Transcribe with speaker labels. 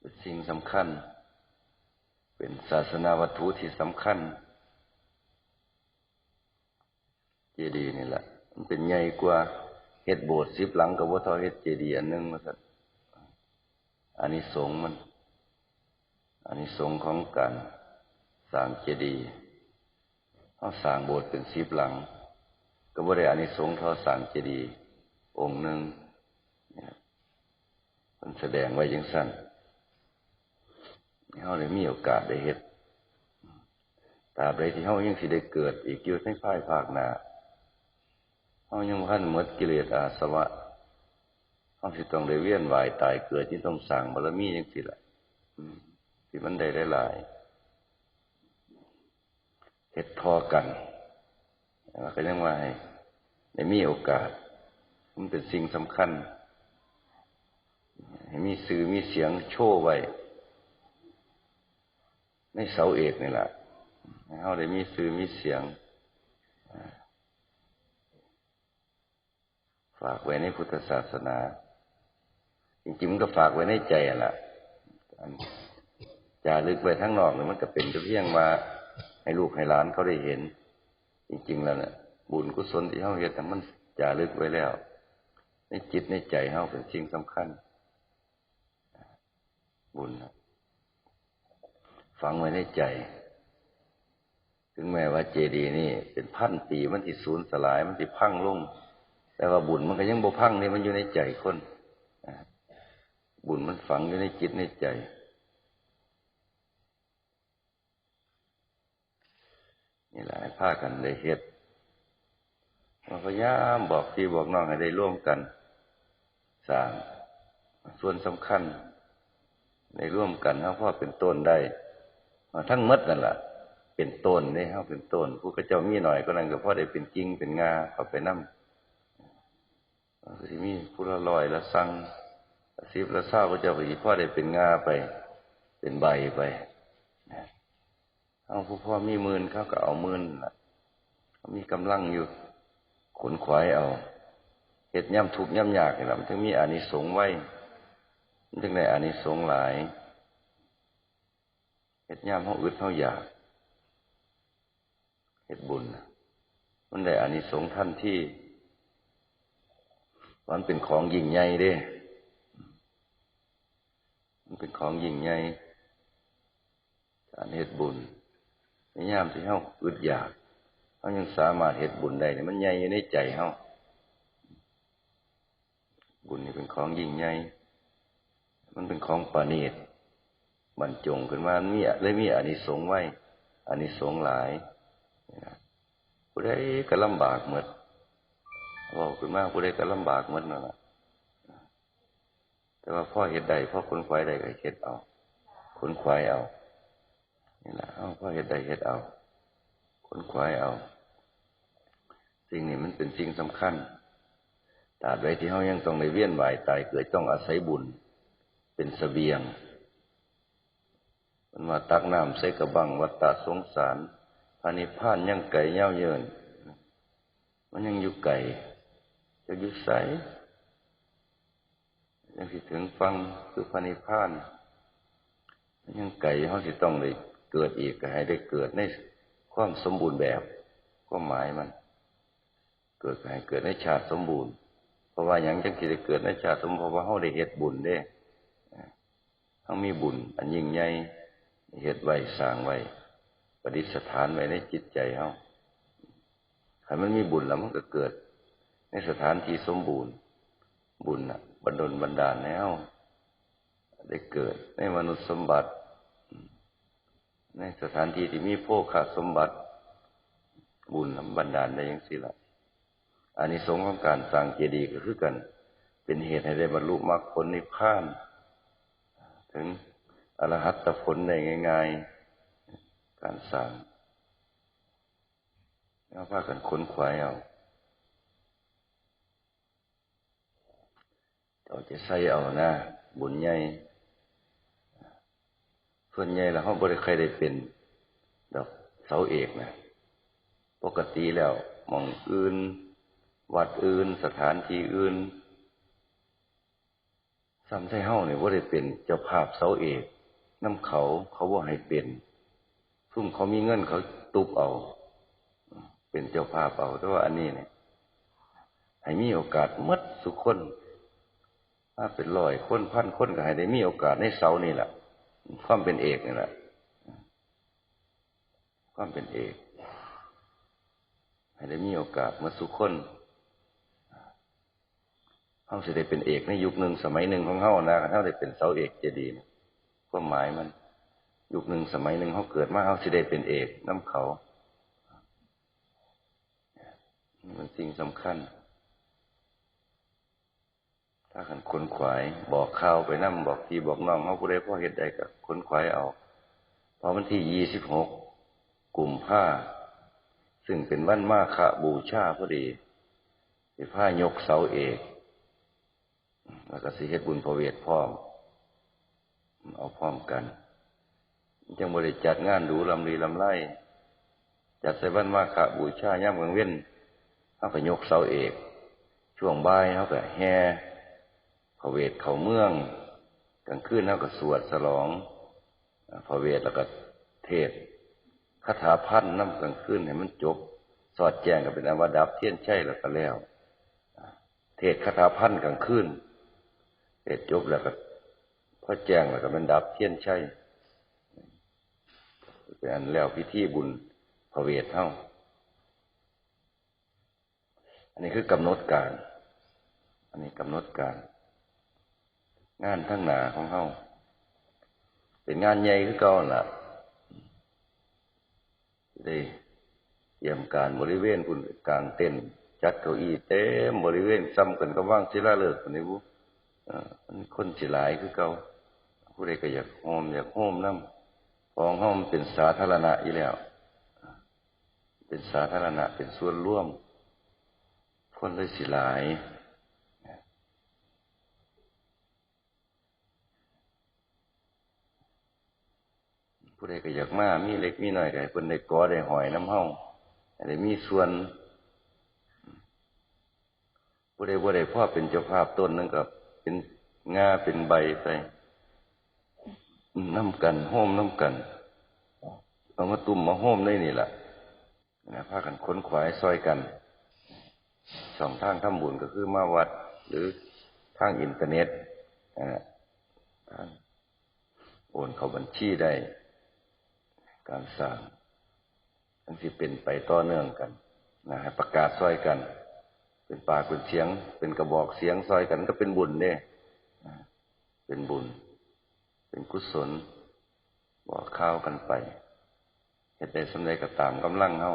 Speaker 1: เป็นสิ่งสำคัญ เป็นศาสนาวัตถุที่สำคัญ เจดีย์นี่แหละ มันเป็นใหญ่กว่าเฮ็ดโบสถ์สิบหลังกับว่าทอเฮ็ดเจดีย์อันหนึงมาสัตอันนี้สงมันอันนี้สงของการสร้างเจดีย์เขาสร้างโบสถ์เป็นสิบหลัง ก็บ่ได้อันนี้สงส์เท่าสร้างเจดีย์องค์หนึ่งมันแสดงไว้ยังสั้น เขาเลยมีโอกาสได้เฮ็ดตราบใดที่เขายังสิได้เกิดอีกอยู่ในภายภาคหน้าเขายังพันหมดกิเลสอาสวะเขาสิต้องได้เวียนว่ายตายเกิดที่ต้องสั่งบารมียังสิละอืมที่มันได้หลายๆเฮ็ดพอกันแล้วก็ยังว่าให้ได้มีโอกาส มันเป็นสิ่งสำคัญให้มีสื่อมีเสียงโชว์ไว้ ในเสาเอกนี่แหละให้เขาได้มีสื่อมีเสียงฝากไว้ในพุทธศาสนา จริงๆมันก็ฝากไว้ในใจแหละอันจารึกไว้ทั้งนอกเนี่ยมันก็เป็นแต่เพียงว่าให้ลูกให้หลานเขาได้เห็น จริงๆแล้วเนี่ยบุญกุศลที่เขาเห็นแต่มันจารึกไว้แล้ว ในจิตในใจเขาเป็นสิ่งสำคัญ บุญนะ ฝังไว้ในใจ ถึงแม้ว่าเจดีย์นี่ เป็นพันปีมันติสูญสลายมันติพังลง แต่ว่าบุญมันก็ยังบ่พังนี่มันอยู่ในใจคนบุญมันฝังอยู่ในจิตในใจ นี่แหละให้พากันได้เฮ็ดเราพยายามบอกพี่บอกน้องให้ได้ร่วมกันสร้างส่วนสำคัญ ในร่วมกันเขาพ่อเป็นต้นได้ ทั้งมดนั่นแหละเป็นต้นนี่เขาเป็นต้น ผู้กระเจ้ามีหน่อยก็นั่นก็พ่อได้เป็นกิ่งเป็นงาเขาไปนั่ที่มีผู้ละลอยละสังละสิบละเศร้าก็เจ้าก็สิพ่อได้เป็นงาไป เป็นใบไปเอาผู้พ่อมีมื่นเขาก็เอามื่นล่ะเขามีกำลังอยู่ ขนขวายเอาเห็ดย่ำทุกย่ำยากนี่แหละมันถึงมีอานิสงส์ไว้มันจึงได้อานิสงส์หลาย เฮ็ดย่ามเขาอึดเขาอยากเฮ็ดบุญนะมันได้อานิสงส์ทันที่มันเป็นของยิ่งใหญ่เด้ มันเป็นของยิ่งใหญ่การเฮ็ดบุญในยามที่เขาอึดอยากเขายังสามารถเฮ็ดบุญได้เนี่ยมันใหญ่อยู่ในใจเขาบุญนี่เป็นของยิ่งใหญ่ มันเป็นของประณีต บรรจงขึ้นมามีเลยมีอานิสงส์ไว้อานิสงส์หลายผู้ใดก็ลำบากหมดบอกขึ้นมาผู้ใดก็ลำบากหมดนั่นแหละแต่ว่าพ่อเห็ดใดพ่อคนควายใดก็เห็ดเอาคนควายเอานี่แหละเอาพ่อเห็ดใดเห็ดเอาคนควายเอา สิ่งนี้มันเป็นสิ่งสำคัญตราบใดที่เขายังต้องในเวียนวายตายเกิดต้องอาศัยบุญ เป็นสเสบียง มันมาตักน้ำใส่กระบังวัฏฏะสงสารพานิพานยังไก่เย่าเยิน มันยังอยู่ไก่จะอยู่ใสยังสิถึงฟังคือพานิพานมันยังไก่เขาสิต้องได้เกิดอีกก็ให้ได้เกิดในความสมบูรณ์แบบความหมายมัน เกิดให้เกิดในชาติสมบูรณ์ เพราะว่าอย่างจังสิได้เกิดในชาติสมบูรณ์เพราะว่าเขาได้เฮ็ดบุญเด้เขามีบุญ อันยิ่งใหญ่ เฮ็ดไว้สร้างไว้ประดิษฐานไว้ในจิตใจเขาถ้ามันมีบุญแล้วมันก็เกิด ในสถานที่สมบูรณ์ บุญน่ะบันดลบันดาลแล้วได้เกิดในมนุษย์สมบัติ ในสถานที่ที่มีโภคสมบัติ บุญบันดาลได้ยังสิละอันนี้สงส์ของการสร้างเจดีย์ก็คือกัน เป็นเหตุให้ได้บรรลุมรรคผลนิพพาน ถึง อรหัตผลได้ง่าย ๆ การสร้างแล้วพากันขนขวายเอาเราจะใส่เอานะ บุญใหญ่ส่วนใหญ่แล้วเขาบริใครได้เป็นดอกเสาเอกนะปกติแล้วหมองอื่น วัดอื่น สถานที่อื่นซ้ำไทเฮาเนี่ยว่าได้เป็นเจ้าภาพเสาเอก น้ำเขาเขาว่าให้เป็นซุ่มเขามีเงินเขาตุบเอา เป็นเจ้าภาพเอาแต่ว่าอันนี้เนี่ยให้มีโอกาสมัดสุคนถ้าเป็นร้อยคนพันคนก็ให้ได้มีโอกาสในเสานี่แหละความเป็นเอกนี่แหละความเป็นเอกให้ได้มีโอกาสหมาสุคนเฮาสิได้เป็นเอกในยุคหนึ่งสมัยหนึ่งของเฮานะเฮาได้เป็นเสาเอกเจดีนะ ความหมายมันยุคหนึ่งสมัยหนึ่งเฮาเกิดมาเฮาสิได้เป็นเอกน้ำเขานี่มันสิ่งสำคัญ ถ้าขันขนขวายบอกข่าวไปนั่งบอกพี่บอกน้องเขาผู้ใดพ่อเฮ็ดใดก็ขนขวายเอาพอวันที่ยี่สิบหกกลุ่มผ้า ซึ่งเป็นวันมาฆบูชาพอดีไปผ้ายกเสาเอก แล้วก็สิเฮ็ดบุญพระเวทพร้อม เอาพร้อมกัน จังบริจัดงานดูลำรีลำไล่จัดใส่วันมาฆบูชาย่ำกลางเว้นเขาก็ยกเสาเอก ช่วงบ่ายเขาก็แห่พระเวทเขาเมืองกลางคืนเขาก็สวดฉลองพระเวทแล้วก็เทศคาถาพันน้ำกลางคืนให้มันจบ สอดแจ้งกับเป็นอวดับเทียนใช่แล้วก็แล้ว เทศคาถาพันกลางคืนเทศจบแล้วก็ พอแจ้งแล้วก็เป็นดับเทียนใช่เป็นอันแล้วพิธีบุญพระเวทเท่า อันนี้คือกำหนดการ อันนี้กำหนดการ งานทั้งหนาของเฮาเป็นงานใหญ่คือเก่าล่ะได้เตรียมการบริเวณคุณกลางเต้นจัดเก้าอี้เต็มบริเวณซ้ำกันก็ว่างศิลาฤกษ์คนนี้บุมัน คนสิหลายคือเก่าผู้ใดก็อยากโฮมอยากโฮมน้ำของห้องเป็นสาธารณะอยู่แล้ว เป็นสาธารณะ เป็นส่วนร่วม คนเลยสิหลายผู้ใดก็อยากมา มีเล็กมีหน่อยก็ให้เพิ่นได้กอได้หอยน้ำเฮาให้ได้มีส่วน ผู้ใดบ่ได้พ่อเป็นเจ้าภาพต้นนึงก็ เป็นงาเป็นใบไปน้ำกันโฮมน้ำกันเอามาตุ่มมาโฮมได้นี่แหละนะพากันค้นขวายซอยกันสองทางทำบุญก็คือมาวัด หรือทางอินเทอร์เน็ตนะทางโอนเข้าบัญชีได้ การสร้างทั้งที่เป็นไปต่อเนื่องกันนะให้ประกาศซอยกัน เป็นปากเป็นเสียง เป็นกระบอกเสียงซอยกันก็เป็นบุญเนี่ยเป็นบุญ เป็นกุศลบอกข้าวกันไปเหตุใดสำเร็จก็ตามกำลังเฮา